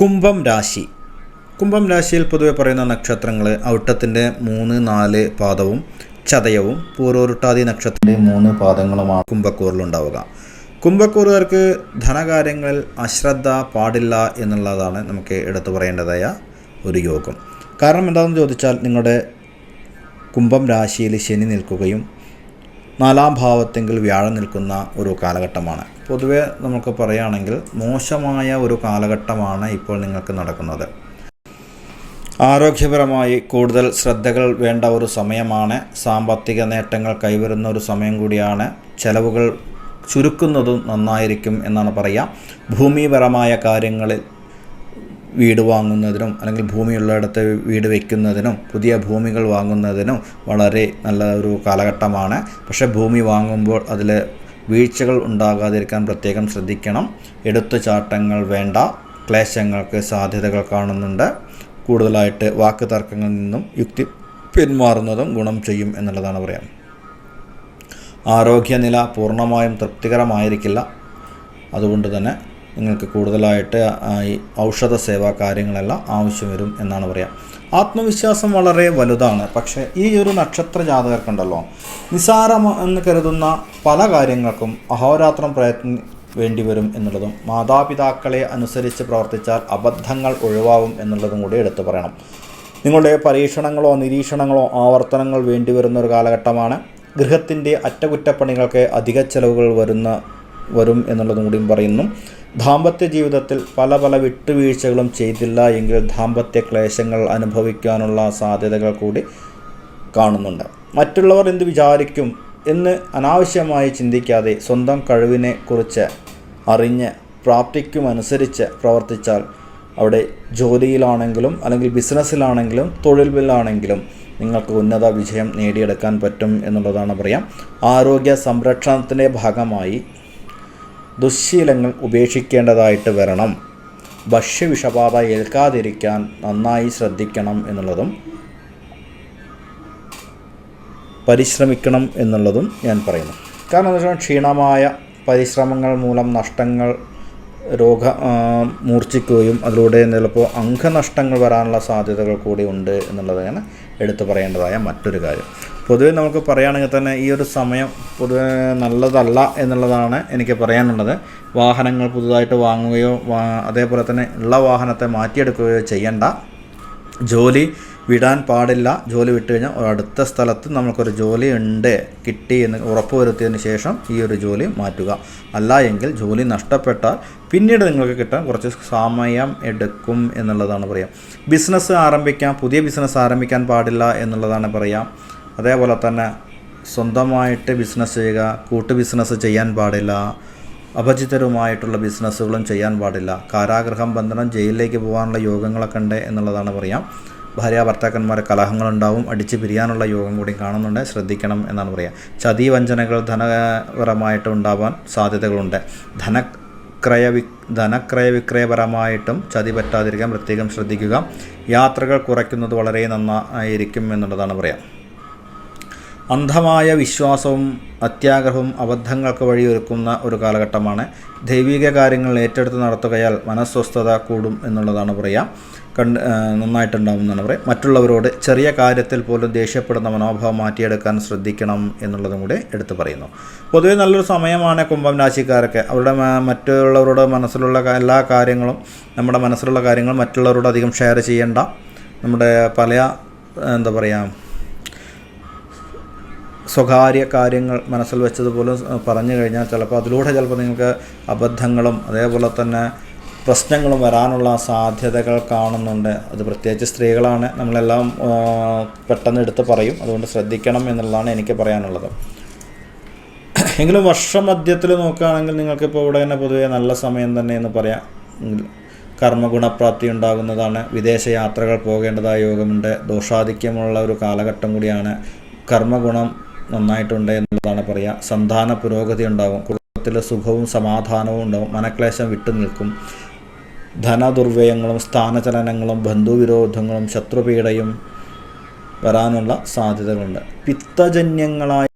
കുംഭം രാശി. കുംഭം രാശിയിൽ പൊതുവെ പറയുന്ന നക്ഷത്രങ്ങൾ ഔട്ടത്തിന്റെ മൂന്ന് നാല് പാദവും ചതയവും പൂർവരുട്ടാതി നക്ഷത്രത്തിന്റെ മൂന്ന് പാദങ്ങളുമാണ് കുംഭക്കൂറിലുണ്ടാവുക. കുംഭക്കൂറുകാർക്ക് ധനകാര്യങ്ങളിൽ അശ്രദ്ധ പാടില്ല എന്നുള്ളതാണ് നമുക്ക് എടുത്തു പറയേണ്ടതായ ഒരു യോഗം. കാരണം എന്താണെന്ന് ചോദിച്ചാൽ നിങ്ങളുടെ കുംഭം രാശിയിൽ ശനി നിൽക്കുകയും നാലാം ഭാവത്തെങ്കിൽ വ്യാഴം നിൽക്കുന്ന ഒരു കാലഘട്ടമാണ്. പൊതുവേ നമുക്ക് പറയുകയാണെങ്കിൽ മോശമായ ഒരു കാലഘട്ടമാണ് ഇപ്പോൾ നിങ്ങൾക്ക് നടക്കുന്നത്. ആരോഗ്യപരമായി കൂടുതൽ ശ്രദ്ധകൾ വേണ്ട ഒരു സമയമാണ്. സാമ്പത്തിക നേട്ടങ്ങൾ കൈവരുന്ന ഒരു സമയം കൂടിയാണ്. ചെലവുകൾ ചുരുക്കുന്നതും നന്നായിരിക്കും എന്നാണ് പറയുക. ഭൂമിപരമായ കാര്യങ്ങളിൽ വീട് വാങ്ങുന്നതിനും അല്ലെങ്കിൽ ഭൂമിയുള്ളിടത്ത് വീട് വയ്ക്കുന്നതിനും പുതിയ ഭൂമികൾ വാങ്ങുന്നതിനും വളരെ നല്ല ഒരു കാലഘട്ടമാണ്. പക്ഷേ ഭൂമി വാങ്ങുമ്പോൾ അതിൽ വീഴ്ചകൾ ഉണ്ടാകാതിരിക്കാൻ പ്രത്യേകം ശ്രദ്ധിക്കണം. എടുത്തുചാട്ടങ്ങൾ വേണ്ട. ക്ലേശങ്ങൾക്ക് സാധ്യതകൾ കാണുന്നുണ്ട്. കൂടുതലായിട്ട് വാക്ക് തർക്കങ്ങളിൽ നിന്നും യുക്തി പിന്മാറുന്നതും ഗുണം ചെയ്യും എന്നുള്ളതാണ് പറയാം. ആരോഗ്യനില പൂർണമായും തൃപ്തികരമായിരിക്കില്ല. അതുകൊണ്ട് തന്നെ നിങ്ങൾക്ക് കൂടുതലായിട്ട് ഈ ഔഷധ സേവാ കാര്യങ്ങളെല്ലാം ആവശ്യം വരും എന്നാണ് പറയാം. ആത്മവിശ്വാസം വളരെ വലുതാണ്. പക്ഷേ ഈ ഒരു നക്ഷത്ര ജാതകർക്കുണ്ടല്ലോ നിസാരം എന്ന് കരുതുന്ന പല കാര്യങ്ങൾക്കും അഹോരാത്രം പ്രയത്നം വേണ്ടി വരും എന്നുള്ളതും മാതാപിതാക്കളെ അനുസരിച്ച് പ്രവർത്തിച്ചാൽ അബദ്ധങ്ങൾ ഒഴിവാകും എന്നുള്ളതും കൂടി എടുത്തു പറയണം. നിങ്ങളുടെ പരീക്ഷണങ്ങളോ നിരീക്ഷണങ്ങളോ ആവർത്തനങ്ങൾ വേണ്ടി വരുന്ന ഒരു കാലഘട്ടമാണ്. ഗൃഹത്തിന്റെ അറ്റകുറ്റപ്പണികൾക്ക് അധിക ചെലവുകൾ വരുന്ന വരും എന്നുള്ളതും കൂടിയും പറയുന്നു. ദാമ്പത്യ ജീവിതത്തിൽ പല പല വിട്ടുവീഴ്ചകളും ചെയ്തില്ല എങ്കിൽ ദാമ്പത്യ ക്ലേശങ്ങൾ അനുഭവിക്കാനുള്ള സാധ്യതകൾ കൂടി കാണുന്നുണ്ട്. മറ്റുള്ളവർ എന്ത് വിചാരിക്കും എന്ന് അനാവശ്യമായി ചിന്തിക്കാതെ സ്വന്തം കഴിവിനെ കുറിച്ച് അറിഞ്ഞ് പ്രാപ്തിക്കുമനുസരിച്ച് പ്രവർത്തിച്ചാൽ അവിടെ ജോലിയിലാണെങ്കിലും അല്ലെങ്കിൽ ബിസിനസ്സിലാണെങ്കിലും തൊഴിലിലാണെങ്കിലും നിങ്ങൾക്ക് ഉന്നത വിജയം നേടിയെടുക്കാൻ പറ്റും എന്നുള്ളതാണ് പറയാം. ആരോഗ്യ സംരക്ഷണത്തിന്റെ ഭാഗമായി ദുശ്ശീലങ്ങൾ ഉപേക്ഷിക്കേണ്ടതായിട്ട് വരണം. ഭക്ഷ്യവിഷബാധ ഏൽക്കാതിരിക്കാൻ നന്നായി ശ്രദ്ധിക്കണം എന്നുള്ളതും പരിശ്രമിക്കണം എന്നുള്ളതും ഞാൻ പറയുന്നു. കാരണം എന്താ വെച്ചാൽ ക്ഷീണമായ പരിശ്രമങ്ങൾ മൂലം നഷ്ടങ്ങൾ രോഗ മൂർച്ഛിക്കുകയും അതിലൂടെ ചിലപ്പോൾ അംഗനഷ്ടങ്ങൾ വരാനുള്ള സാധ്യതകൾ കൂടി ഉണ്ട് എന്നുള്ളതാണ് എടുത്തു പറയേണ്ടതായ മറ്റൊരു കാര്യം. പൊതുവെ നമുക്ക് പറയുകയാണെങ്കിൽ തന്നെ ഈ ഒരു സമയം പൊതുവെ നല്ലതല്ല എന്നുള്ളതാണ് എനിക്ക് പറയാനുള്ളത്. വാഹനങ്ങൾ പുതുതായിട്ട് വാങ്ങുകയോ അതേപോലെ തന്നെ ഉള്ള വാഹനത്തെ മാറ്റിയെടുക്കുകയോ ചെയ്യേണ്ട. ജോലി വിടാൻ പാടില്ല ജോലി വിട്ട് കഴിഞ്ഞാൽ അടുത്ത സ്ഥലത്ത് നമുക്കൊരു ജോലി ഉണ്ട് കിട്ടി എന്ന് ഉറപ്പ് വരുത്തിയതിന് ശേഷം ഈ ഒരു ജോലി മാറ്റുക. അല്ല എങ്കിൽ ജോലി നഷ്ടപ്പെട്ടാൽ പിന്നീട് നിങ്ങൾക്ക് കിട്ടാൻ കുറച്ച് സമയം എടുക്കും എന്നുള്ളതാണ് പറയാം. ബിസിനസ് ആരംഭിക്കാൻ പുതിയ ബിസിനസ് ആരംഭിക്കാൻ പാടില്ല എന്നുള്ളതാണ് പറയാം. അതേപോലെ തന്നെ സ്വന്തമായിട്ട് ബിസിനസ് ചെയ്യുക കൂട്ടു ബിസിനസ് ചെയ്യാൻ പാടില്ല അപചിതരുമായിട്ടുള്ള ബിസിനസ്സുകളും ചെയ്യാൻ പാടില്ല. കാരാഗ്രഹം ബന്ധനം ജയിലിലേക്ക് പോകാനുള്ള യോഗങ്ങളൊക്കെ ഉണ്ട് എന്നുള്ളതാണ് പറയാം. ഭാര്യ ഭർത്താക്കന്മാരെ കലഹങ്ങളുണ്ടാവും അടിച്ച് പിരിയാനുള്ള യോഗം കൂടി കാണുന്നുണ്ട്. ശ്രദ്ധിക്കണം എന്നാണ് പറയുക ചതി വഞ്ചനകൾ ധനപരമായിട്ട് ഉണ്ടാവാൻ സാധ്യതകളുണ്ട്. ധന ക്രയ വി ധനക്രയ വിക്രയപരമായിട്ടും ചതി പറ്റാതിരിക്കാൻ പ്രത്യേകം ശ്രദ്ധിക്കുക. യാത്രകൾ കുറയ്ക്കുന്നത് വളരെ നന്നായിരിക്കും എന്നുള്ളതാണ് പറയാം. അന്ധമായ വിശ്വാസവും അത്യാഗ്രഹവും അബദ്ധങ്ങൾക്ക് വഴിയൊരുക്കുന്ന ഒരു കാലഘട്ടമാണ്. ദൈവിക കാര്യങ്ങൾ ഏറ്റെടുത്ത് നടത്തുകയാൽ മനസ്വസ്ഥത കൂടും എന്നുള്ളതാണ് പറയുക കണ്ട് നന്നായിട്ടുണ്ടാവും എന്നാണ് പറയുക മറ്റുള്ളവരോട് ചെറിയ കാര്യത്തിൽ പോലും ദേഷ്യപ്പെടുന്ന മനോഭാവം മാറ്റിയെടുക്കാൻ ശ്രദ്ധിക്കണം എന്നുള്ളതും കൂടി എടുത്തു പറയുന്നു. പൊതുവെ നല്ലൊരു സമയമാണ് കുംഭം രാശിക്കാരൊക്കെ. അവരുടെ മറ്റുള്ളവരുടെ മനസ്സിലുള്ള എല്ലാ കാര്യങ്ങളും നമ്മുടെ മനസ്സിലുള്ള കാര്യങ്ങൾ മറ്റുള്ളവരോട് അധികം ഷെയർ ചെയ്യേണ്ട. നമ്മുടെ പല എന്താ പറയുക സ്വകാര്യ കാര്യങ്ങൾ മനസ്സിൽ വെച്ചതുപോലെ പറഞ്ഞു കഴിഞ്ഞാൽ ചിലപ്പോൾ അതിലൂടെ ചിലപ്പോൾ നിങ്ങൾക്ക് അബദ്ധങ്ങളും അതേപോലെ തന്നെ പ്രശ്നങ്ങളും വരാനുള്ള സാധ്യതകൾ കാണുന്നുണ്ട്. അത് പ്രത്യേകിച്ച് സ്ത്രീകളാണ് നമ്മളെല്ലാം പെട്ടെന്ന് എടുത്ത് പറയും. അതുകൊണ്ട് ശ്രദ്ധിക്കണം എന്നുള്ളതാണ് എനിക്ക് പറയാനുള്ളത്. എങ്കിലും വർഷമധ്യത്തിൽ നോക്കുകയാണെങ്കിൽ നിങ്ങൾക്കിപ്പോൾ ഇവിടെ തന്നെ പൊതുവേ നല്ല സമയം തന്നെ എന്ന് പറയാം. കർമ്മഗുണപ്രാപ്തി ഉണ്ടാകുന്നതാണ്. വിദേശ യാത്രകൾ പോകേണ്ടതായ യോഗമുണ്ട്. ദോഷാധിക്യമുള്ള ഒരു കാലഘട്ടം കൂടിയാണ്. കർമ്മഗുണം നന്നായിട്ടുണ്ട് എന്നുള്ളതാണ് പറയുക സന്താന പുരോഗതി ഉണ്ടാകും കുടുംബത്തിൽ സുഖവും സമാധാനവും ഉണ്ടാകും മനക്ലേശം വിട്ടു നിൽക്കും. ധനദുർവ്യയങ്ങളും സ്ഥാനചലനങ്ങളും ബന്ധുവിരോധങ്ങളും ശത്രുപീഡയും വരാനുള്ള സാധ്യതകളുണ്ട്. പിത്തജന്യങ്ങളായ